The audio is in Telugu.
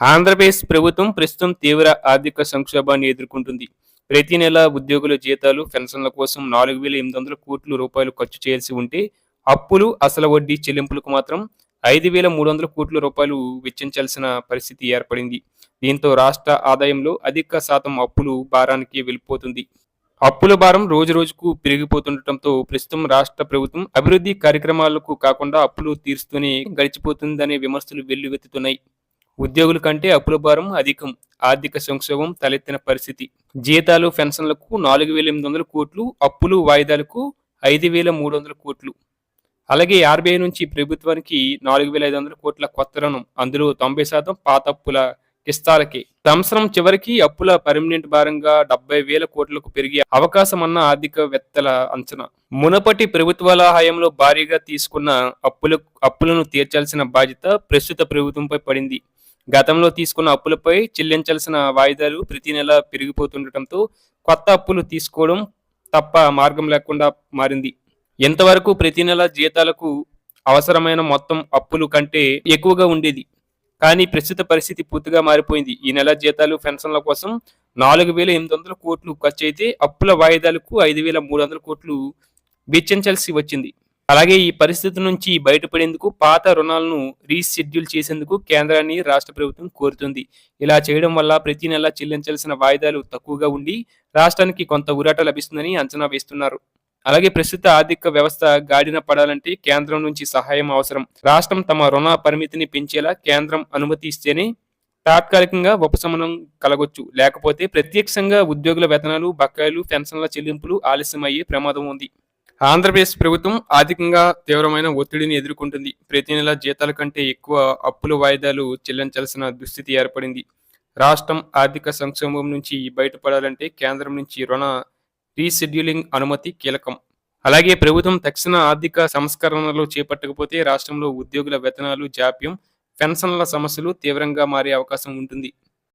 ఆంధ్రప్రదేశ్ ప్రభుత్వం ప్రస్తుతం తీవ్ర ఆర్థిక సంక్షోభాన్ని ఎదుర్కొంటుంది. ప్రతి నెల ఉద్యోగుల జీతాలు పెన్షన్ల కోసం నాలుగు వేల ఎనిమిది వందల కోట్ల రూపాయలు ఖర్చు చేయాల్సి ఉంటే అప్పులు అసలు వడ్డీ చెల్లింపులకు మాత్రం ఐదు వేల మూడు వందల కోట్ల రూపాయలు వెచ్చించాల్సిన పరిస్థితి ఏర్పడింది. దీంతో రాష్ట్ర ఆదాయంలో అధిక శాతం అప్పులు భారానికి వెళ్ళిపోతుంది. అప్పుల భారం రోజు రోజుకు పెరిగిపోతుండటంతో ప్రస్తుతం రాష్ట్ర ప్రభుత్వం అభివృద్ధి కార్యక్రమాలకు కాకుండా అప్పులు తీరుస్తూనే గడిచిపోతుందనే విమర్శలు వెల్లువెత్తుతున్నాయి. ఉద్యోగుల కంటే అప్పుల భారం అధికం. ఆర్థిక సంక్షోభం తలెత్తిన పరిస్థితి. జీతాలు పెన్షన్లకు నాలుగు వేల ఎనిమిది వందల కోట్లు అప్పులు వాయిదాలకు ఐదు వేల మూడు వందల కోట్లు. అలాగే ఆర్బీఐ నుంచి ప్రభుత్వానికి నాలుగు వేల ఐదు వందల కోట్ల కొత్త రుణం. అందులో తొంభై శాతం పాత అప్పుల కిస్తాలకి. సంవత్సరం చివరికి అప్పుల పర్మనెంట్ భారంగా డెబ్బై వేల కోట్లకు పెరిగే అవకాశం అన్న ఆర్థికవేత్తల అంచనా. మునపటి ప్రభుత్వాల హయాంలో భారీగా తీసుకున్న అప్పుల అప్పులను తీర్చాల్సిన బాధ్యత ప్రస్తుత ప్రభుత్వంపై పడింది. గతంలో తీసుకున్న అప్పులపై చెల్లించాల్సిన వాయిదాలు ప్రతి నెల పెరిగిపోతుండటంతో కొత్త అప్పులు తీసుకోవడం తప్ప మార్గం లేకుండా మారింది. ఎంతవరకు ప్రతి నెల జీతాలకు అవసరమైన మొత్తం అప్పులు కంటే ఎక్కువగా ఉండేది. కానీ ప్రస్తుత పరిస్థితి పూర్తిగా మారిపోయింది. ఈ నెల జీతాలు పెన్షన్ల కోసం నాలుగు వేల ఎనిమిది వందల కోట్లు ఖర్చు అయితే అప్పుల వాయిదాలకు ఐదు వేల మూడు వందల కోట్లు వెచ్చించాల్సి వచ్చింది. అలాగే ఈ పరిస్థితి నుంచి బయటపడేందుకు పాత రుణాలను రీషెడ్యూల్ చేసేందుకు కేంద్రాన్ని రాష్ట్ర ప్రభుత్వం కోరుతుంది. ఇలా చేయడం వల్ల ప్రతి నెల చెల్లించాల్సిన వాయిదాలు తక్కువగా ఉండి రాష్ట్రానికి కొంత ఊరాట లభిస్తుందని అంచనా వేస్తున్నారు. అలాగే ప్రస్తుత ఆర్థిక వ్యవస్థ గాడిన పడాలంటే కేంద్రం నుంచి సహాయం అవసరం. రాష్ట్రం తమ రుణ పరిమితిని పెంచేలా కేంద్రం అనుమతి ఇస్తేనే తాత్కాలికంగా ఉపశమనం కలగొచ్చు. లేకపోతే ప్రత్యక్షంగా ఉద్యోగుల వేతనాలు బకాయిలు పెన్షన్ల చెల్లింపులు ఆలస్యమయ్యే ప్రమాదం ఉంది. ఆంధ్రప్రదేశ్ ప్రభుత్వం ఆర్థికంగా తీవ్రమైన ఒత్తిడిని ఎదుర్కొంటుంది. ప్రతి నెల జీతాల కంటే ఎక్కువ అప్పుల వాయిదాలు చెల్లించాల్సిన దుస్థితి ఏర్పడింది. రాష్ట్రం ఆర్థిక సంక్షోభం నుంచి బయటపడాలంటే కేంద్రం నుంచి రుణ రీషెడ్యూలింగ్ అనుమతి కీలకం. అలాగే ప్రభుత్వం తక్షణ ఆర్థిక సంస్కరణలు చేపట్టకపోతే రాష్ట్రంలో ఉద్యోగుల వేతనాలు జాప్యం పెన్షన్ల సమస్యలు తీవ్రంగా మారే అవకాశం ఉంటుంది.